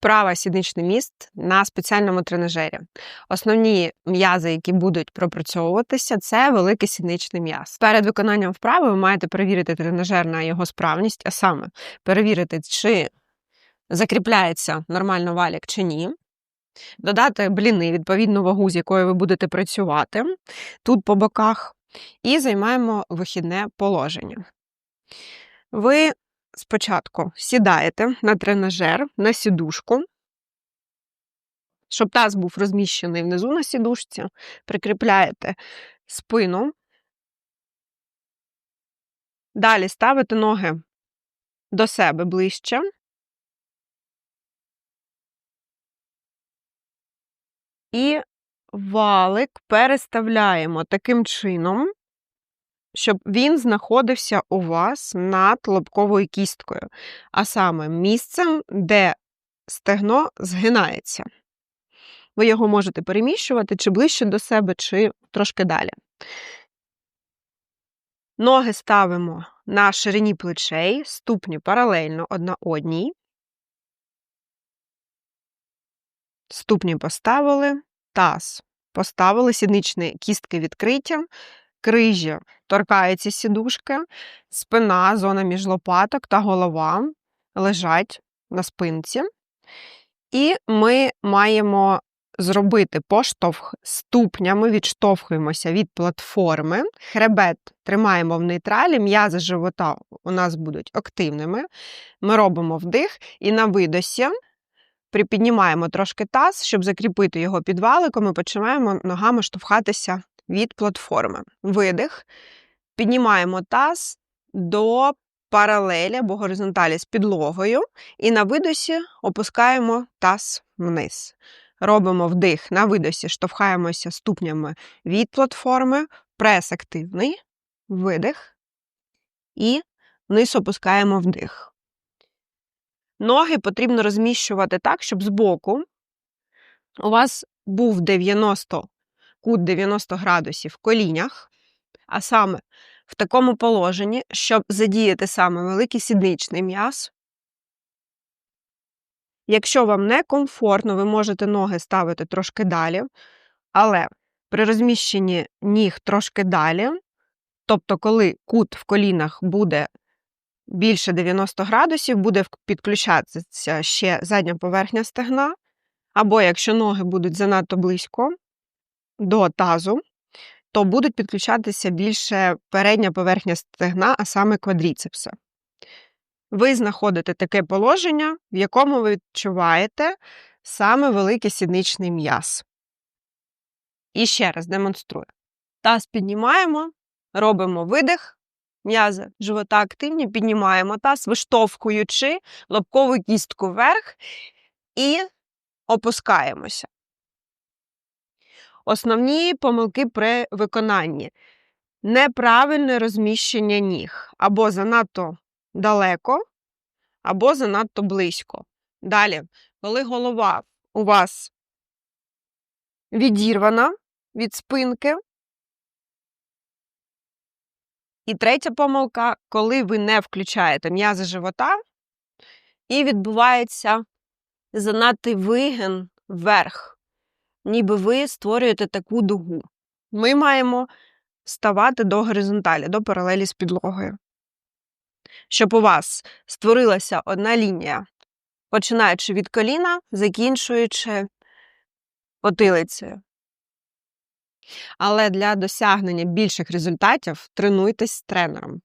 Вправа сідничний міст на спеціальному тренажері. Основні м'язи, які будуть пропрацьовуватися, це великий сідничний м'яз. Перед виконанням вправи ви маєте перевірити тренажер на його справність, а саме перевірити, чи закріпляється нормально валік чи ні. Додати бліни, відповідну вагу, з якою ви будете працювати тут по боках, і займаємо вихідне положення. Ви спочатку сідаєте на тренажер, на сідушку, щоб таз був розміщений внизу на сідушці, прикріпляєте спину. Далі ставите ноги до себе ближче. І валик переставляємо таким чином, щоб він знаходився у вас над лобковою кісткою, а саме місцем, де стегно згинається. Ви його можете переміщувати чи ближче до себе, чи трошки далі. Ноги ставимо на ширині плечей, ступні паралельно одна одній. Ступні поставили, таз поставили, сідничні кістки відкриті, крижі торкаються сідушки, спина, зона між лопаток та голова лежать на спинці. І ми маємо зробити поштовх ступнями, відштовхуємося від платформи. Хребет тримаємо в нейтралі, м'язи живота у нас будуть активними. Ми робимо вдих і на видосі. Припіднімаємо трошки таз, щоб закріпити його під валиком, і починаємо ногами штовхатися від платформи. Видих. Піднімаємо таз до паралелі або горизонталі з підлогою, і на видосі опускаємо таз вниз. Робимо вдих на видосі, штовхаємося ступнями від платформи, прес активний, видих, і вниз опускаємо вдих. Ноги потрібно розміщувати так, щоб збоку у вас був 90 кут 90 градусів в колінях, а саме в такому положенні, щоб задіяти саме великий сідничний м'яз. Якщо вам не комфортно, ви можете ноги ставити трошки далі, але при розміщенні ніг трошки далі, тобто, коли кут в колінах буде більше 90 градусів, буде підключатися ще задня поверхня стегна, або якщо ноги будуть занадто близько до тазу, то будуть підключатися більше передня поверхня стегна, а саме квадріцепси. Ви знаходите таке положення, в якому ви відчуваєте саме великий сідничний м'яз. І ще раз демонструю. Таз піднімаємо, робимо видих, м'язи живота активні, піднімаємо таз, виштовхуючи лобкову кістку вверх і опускаємося. Основні помилки при виконанні. Неправильне розміщення ніг або занадто далеко, або занадто близько. Далі, коли голова у вас відірвана від спинки. І третя помилка, коли ви не включаєте м'язи живота, і відбувається занадто вигин вверх, ніби ви створюєте таку дугу. Ми маємо ставати до горизонталі, до паралелі з підлогою щоб у вас створилася одна лінія, починаючи від коліна, закінчуючи потилицею. Але для досягнення більших результатів тренуйтесь з тренером.